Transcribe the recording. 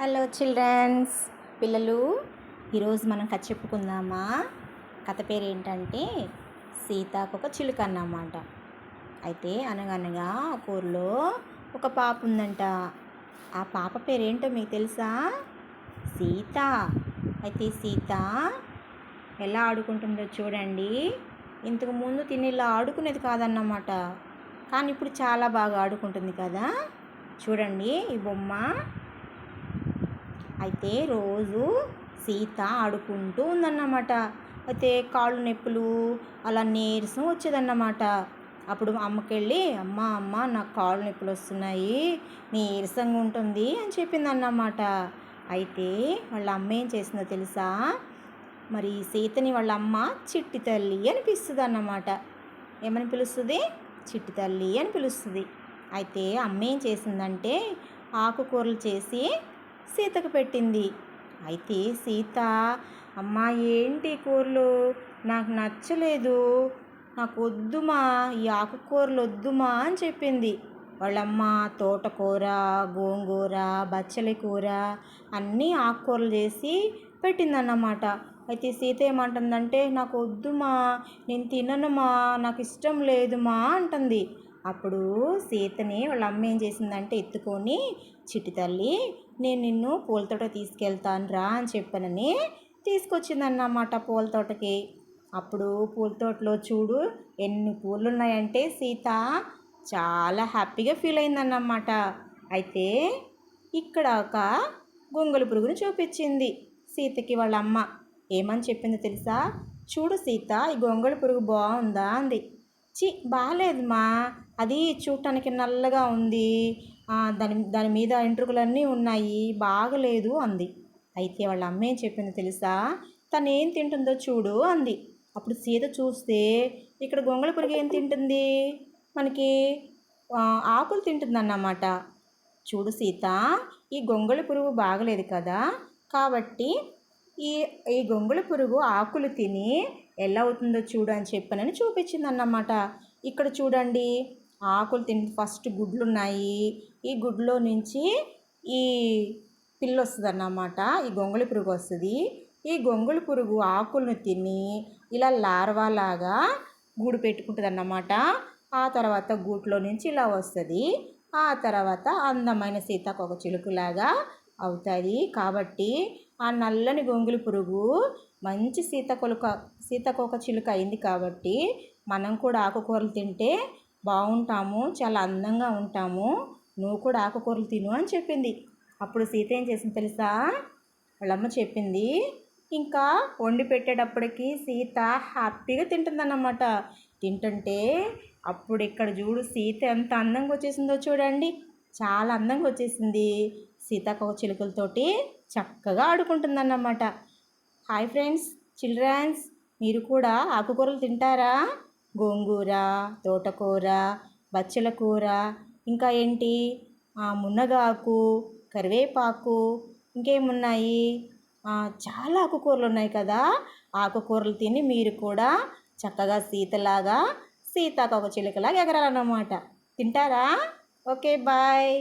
Hello children's పిల్లలు ఈరోజు మనం కథ చెప్పుకుందామా? కథ పేరు ఏంటంటే సీతాకొక చిలుక అన్నమాట. అయితే అనగనగా ఒక ఊర్లో ఒక పాప ఉందంట. ఆ పాప పేరేంటో మీకు తెలుసా? సీత. అయితే సీత ఎలా ఆడుకుంటుందో చూడండి. ఇంతకు ముందు తిని ఇలా ఆడుకునేది కాదన్నమాట. కానీ ఇప్పుడు చాలా బాగా ఆడుకుంటుంది కదా. చూడండి ఈ బొమ్మ. అయితే రోజు సీత ఆడుకుంటూ ఉందన్నమాట. అయితే కాళ్ళు నొప్పులు అలా నీరసం వచ్చేదన్నమాట. అప్పుడు అమ్మకెళ్ళి అమ్మ అమ్మ నాకు కాళ్ళు నొప్పులు వస్తున్నాయి నీరసంగా ఉంటుంది అని చెప్పిందన్నమాట. అయితే వాళ్ళ అమ్మ ఏం చేసిందో తెలుసా? మరి సీతని వాళ్ళ అమ్మ చిట్టి తల్లి అని పిలుస్తుంది అన్నమాట ఏమని పిలుస్తుంది? చిట్టి తల్లి అని పిలుస్తుంది. అయితే అమ్మ ఏం చేసిందంటే ఆకుకూరలు చేసి సీతకు పెట్టింది. అయితే సీత అమ్మా ఏంటి కూరలు? నాకు నచ్చలేదు. నాకు వద్దుమా ఈ ఆకుకూరలు వద్దుమా? అని చెప్పింది. వాళ్ళమ్మ తోటకూర గోంగూర బచ్చలి కూర అన్నీ ఆకుకూరలు చేసి పెట్టిందన్నమాట. అయితే సీత ఏమంటుందంటే నాకు వద్దుమా? నేను తిననుమా? నాకు ఇష్టం లేదుమా? అంటుంది. అప్పుడు సీతని వాళ్ళ అమ్మ ఏం చేసిందంటే ఎత్తుకొని చిట్టి తల్లి నేను నిన్ను పూల తోట తీసుకెళ్తాను రా అని చెప్పనని తీసుకొచ్చిందన్నమాట పూల తోటకి. అప్పుడు పూల తోటలో చూడు ఎన్ని పూలు ఉన్నాయంటే సీత చాలా హ్యాపీగా ఫీల్ అయిందన్నమాట. అయితే ఇక్కడ ఒక గొంగళి పురుగుని చూపించింది సీతకి వాళ్ళ అమ్మ. ఏమని చెప్పిందో తెలుసా? చూడు సీత ఈ గొంగళి పురుగు బాగుందా అంది. చి బాగాలేదమ్మా అది చూడటానికి నల్లగా ఉంది. దాని దాని మీద ఎంట్రుకలన్నీ ఉన్నాయి. బాగలేదు అంది. అయితే వాళ్ళ అమ్మ ఏం చెప్పింది తెలుసా? తను ఏం తింటుందో చూడు అంది. అప్పుడు సీత చూస్తే ఇక్కడ గొంగళ పురుగు ఏం తింటుంది? మనకి ఆకులు తింటుందన్నమాట. చూడు సీత ఈ గొంగళ పురుగు బాగలేదు కదా. కాబట్టి ఈ ఈ గొంగళ పురుగు ఆకులు తిని ఎలా అవుతుందో చూడు అని చెప్పనని చూపించింది అన్నమాట ఇక్కడ చూడండి ఆకులు తిని ఫస్ట్ గుడ్లు ఉన్నాయి ఈ గుడ్లో నుంచి ఈ పిల్ల వస్తుంది అన్నమాట ఈ గొంగళి పురుగు వస్తుంది. ఈ గొంగళి పురుగు ఆకులను తిని ఇలా లార్వాలాగా గూడు పెట్టుకుంటుంది అన్నమాట ఆ తర్వాత గూట్లో నుంచి ఇలా వస్తుంది. ఆ తర్వాత అందమైన సీతాకొక చిలుకులాగా అవుతుంది కాబట్టి ఆ నల్లని గొంగులి పురుగు మంచి సీతకొలుక సీతకోక చిలుక అయింది కాబట్టి మనం కూడా ఆకుకూరలు తింటే బాగుంటాము చాలా అందంగా ఉంటాము. నువ్వు కూడా ఆకుకూరలు తిను అని చెప్పింది. అప్పుడు సీత ఏం చేసింది తెలుసా? వాళ్ళమ్మ చెప్పింది ఇంకా వండి పెట్టేటప్పటికి సీత హ్యాపీగా తింటుందన్నమాట. తింటుంటే అప్పుడు ఇక్కడ చూడు సీత ఎంత అందంగా వచ్చేసిందో చూడండి. చాలా అందంగా వచ్చేసింది సీతాకోక చిలుకలతోటి. చక్కగా ఆడుకుంటుందన్నమాట. హాయ్ ఫ్రెండ్స్ చిల్డ్రన్స్ మీరు కూడా ఆకుకూరలు తింటారా? గోంగూర తోటకూర బచ్చల కూర ఇంకా ఏంటి? మునగాకు కరివేపాకు ఇంకేమున్నాయి? చాలా ఆకుకూరలు ఉన్నాయి కదా. ఆకుకూరలు తిని మీరు కూడా చక్కగా సీతలాగా సీతాకొక చిలుకలాగా ఎగరాలన్నమాట. తింటారా? Okay bye.